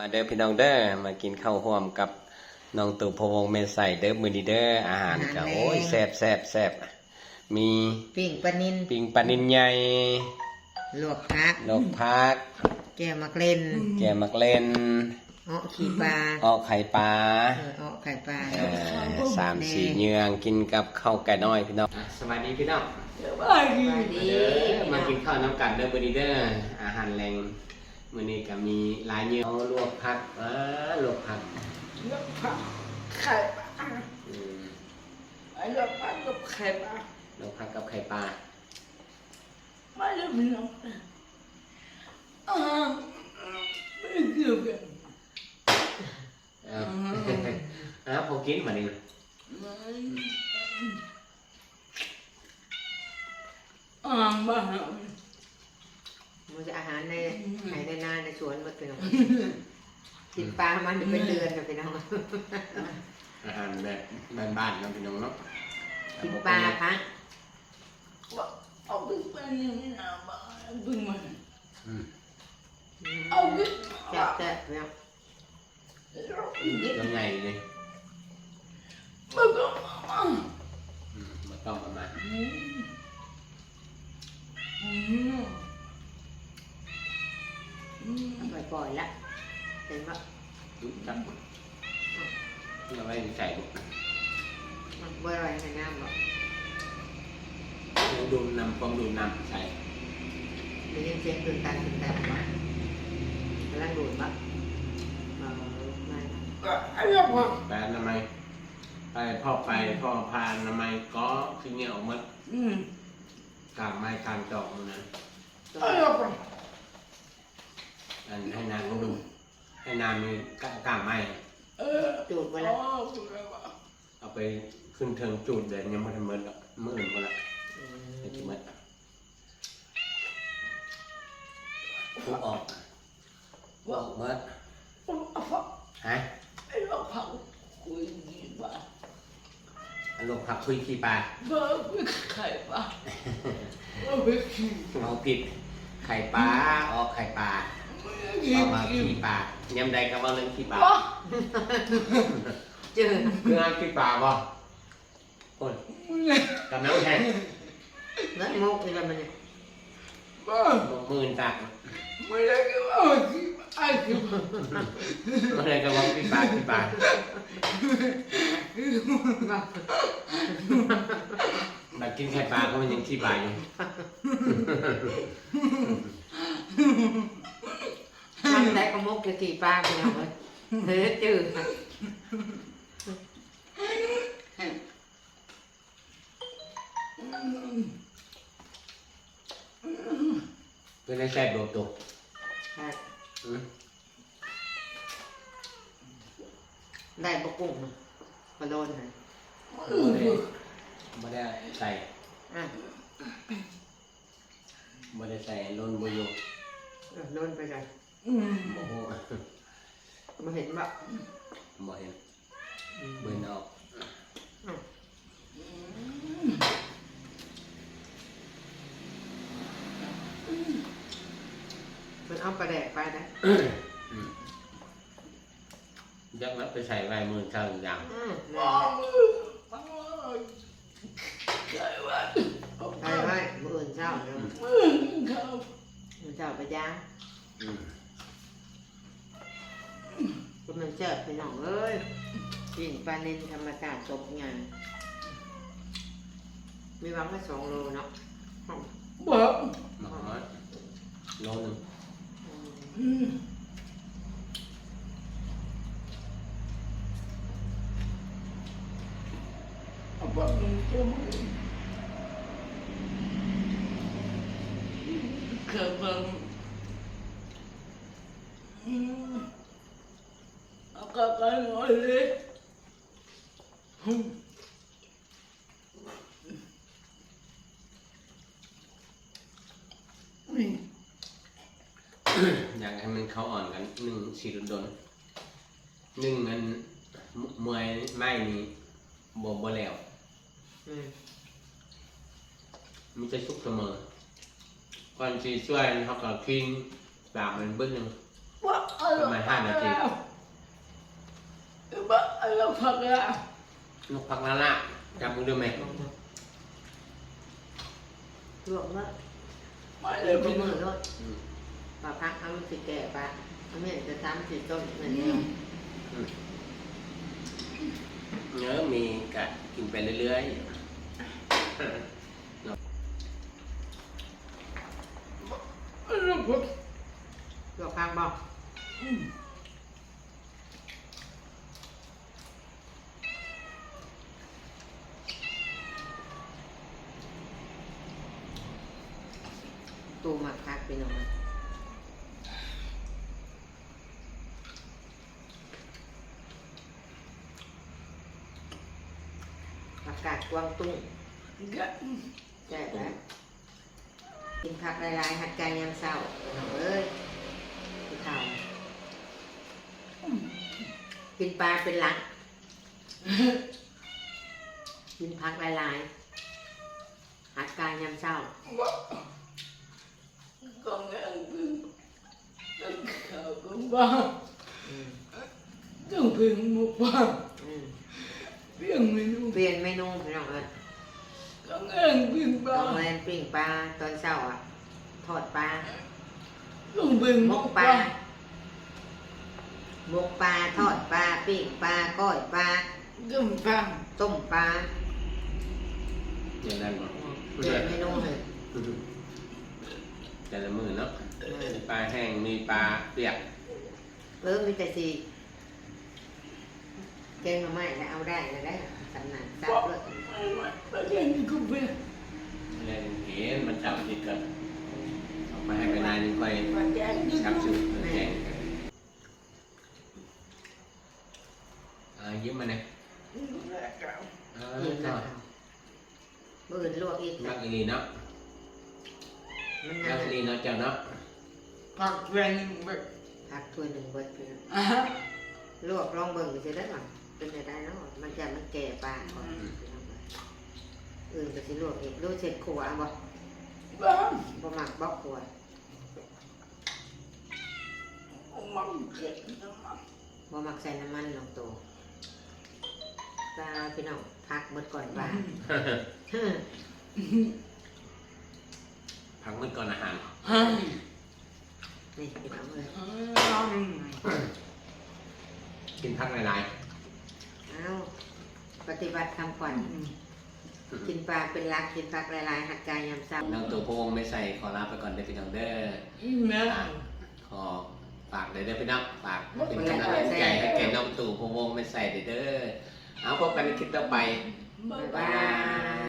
มาเด้อพี่น้องเด้อมากินข้าวห่วมกับน้องตู่พะวงเมนใส่เด้อมือดีเด้ออาหารก็อาหารแรงโอ้ยแซ่บแซ่บแซ่บมีปิ้งปลานินปิงปลานินใหญ่ลวกผักนกพัก แก้วมักเล่น แกมักเล่นเอาะขี้ปลาออกไข่ปลาเออเอาะไข่ปลาเอ่อสามสี่เยืองกินกับข้าวไก่น้อยพี่น้องสวัสดีพี่น้องสวัสดีเด้อมากินข้าวน้ำกันเด้อมือดีเด้ออาหารแรง มื้อนี้ก็มีหลายเยืองเอาลวกผักเออลวกผักเลือกผักไข่ปลาอืมไอ้เลือกผักกับไข่ปลาลวกผักกับไข่ปลาไม่ได้เป็นน้องอ่าไม่เกี่ยวกันเอาอ้าวพอกินมาดิอ่าบ้า มันจะอาหารในไห่ในนาในสวนหมดเลยกินปลามันอยู่เป็นเดือนนะพี่น้องอาหารแบบบ้านๆเนาะพี่น้องเนาะกินปลาพักเอาไปเป็นยังไงนะบ้าดึงมันอืมเอาไปแซ่บแซ่บพี่น้องยังไงเลยมันก็มาอืมมาต้องประมาณ อืมอืมอืม เอา ปล่อยๆละเห็นปะจุ๊บจับเราไว้ใส่บุกมันบ่อร่อยในน้ำหรอกเราดูนำความดูนำใส่ได้ยินเสียงตื่นตันตื่นตันปะกำลังดูดปะเออไม่ไอ้เลือกผักแปลทำไมยไปพ่อไปพ่อพานทำไมยก็คือเงี้ยออกมาอืมกลางไม้กลางจอกมันนะ ไอ้เลือกผักอัน ให้นางเขาดูให้นางมีกลางไม้เออจูดไปอ๋ละอถูกแล้วว่ะเอาไปขึ้นเทิงจูดเดินยังไม่ทันเมินหรอกมื่อื่นก็ละอืมไม่กี่เมินทุกออกทุกออกเมิดเอาผักฮะไอ้เลือกผักคุยดีป่ะอันลูกผักคุยขี้ปลาเบอร์ไม่ไข่ป่ะเบอร์ไม่ขี้เอาผิดไข่ปลาออกไข่ปลา ไม่ออกมาขี้ขี้ปลายำใดก็ว่าเรื่องขี้ปลาป่ะเจอเรื่องขี้ปลาบ่คนกับน้ำแข็งแล้วงกอะไรมันเนี่ยป่ะบอกมื่นตักไม่ได้ก็ว่าขี้ไอ้ขี้เมื่อไรก็ว่าขี้ปลาขี้ปลาแบบกินไข่ปลาก็มันยังขี้ปลาอยู่ทำ ได้ก็มุกจะกี่ปลาพี่น้องเลยเฮ้ยจืดเป็นไอ้แซ่บโดดตัวอืมได้บกุ้งกระโดนนะไม่ได้ใส่ไม่ได้ใส่ล้นบุยโดนไปเลย โอ้โหมาเห็นแบบบ่เห็นเบิ่นออกมันเอาปลาแดกไปนะอืมยักษ์นับไปใส่ไว้มือเท่าอย่างอืมป่ะมือป่ะใช่ว่าใช่ไหมมืออื่นเช้าเนาะมือเขามือเช้าไปย่างอืม ก็มันเจอพี่น้องเอ้ยกินปลาเนนธรรมชาติตกงานมีหวังมาสองโลเนาะป่ะหมอกน้อยโลหนึงอืมเอาป่ะมึงจะมึงเกิดบังอืมเอากลับไปหน่ อยเลยอืมอืมอยากให้มันเข้าอ่อนกันหนึ่งสีดนๆหนึ่งอันมวยไม้นี้บ่บ่แล้วอืมมันจะสุกเสมอก่อนสีช่วยเขาก็ทิ้งปากมันเบิ้ลหนึงอว่าอะไร ว่าอะไรพักอะนกพักละละจับมือดูไหมลวกเมื่อไม่เลเดี๋ยยวมืพี่อรถปลาพักเอาสิแก่ปลาเอาไม่จะทำสิต้มเหมือนเดิมเนื้อมีกะกินไปเรื่อยอะไรพักลวกพักบอก ตูมักพักไปหน่อยอากาศกวางตุ้งใช่แล้วกินผักหลายๆหัดใจยามเศร้าเอาเอ้ยผู้เฒ่ากินปลาเป็นหลัก กินผักหลายๆหัดกายยามเศร้า ว่าก็งานพึ่งต้องข่าวก็บ้าอืมต้องพึ่งมุกบ้าอืมเรื่องเมนูเปลี่ยนเมนูพี่น้องเอ้ยก็งานพึ่งโรบ้างแรมปิ้งปลาตอนเช้าอะทอดปลาต้องพึ่งหมมุกกปลาบ้าหมกปลาทอดปลาปิ้งปลาก้อยปลาก็ฟังต้มปลาๆอย่างนั้นบ่เปลี่ยนเมนูเลย แต่ละมือเนาะมีปลาแห้งมีปลาเปียกเออมีแต่สีแกงหน่อไม้แล้วเอาได้แล้วได้สำนักซับเลยประเด็นก็เป็นเล่นเห็นมันจับติดกันเอาไปให้ไปนายนี่ค่อยประเด็นก็ชักเป็ชื่นอแห้งอ่ายิ้มมาเนี่ยอ่ายิงก็นะมือลวกอีกนักอีหลีเนาะ มันนันั่กนอีหลีเนาะเจ้าเนาะผักเป็นแบบผักถ้วยหนึ่งเบิดไปแล้วอะลวกลองเบิ่งจะได้หรอเป็นจะได้เนาะมันจะมันแก่ปลาก่อนอื่นก็สิลวกอีกลวกเสร็จขัวบ่บ้างบ่หมักบ่ขัวมันเกิดน้ำมันบ่หมักใส่น้ำมันลงตัวปลาพี่น้องพักหมดก่อนปลา พักมืดก่อนอาหาร ฮะนี่พี่น้องเลยกินพักหลายเอาปฏิบัติคำขวัญกินปลาเป็นรักกินผักหลายๆ หัดกายยามเช้าๆน้องตัวโพงไม่ใส่ขอลาไปก่อนเด้อพี่น้องเด้อแม่ขอฝากเลยเด้อพี่น้องฝากเป็นกำลังใจให้แกน้องตู่โพงไม่ใส่เด้อเอาพบกันในคลิปต่อไปบ๊ายบ๊ายบาบายย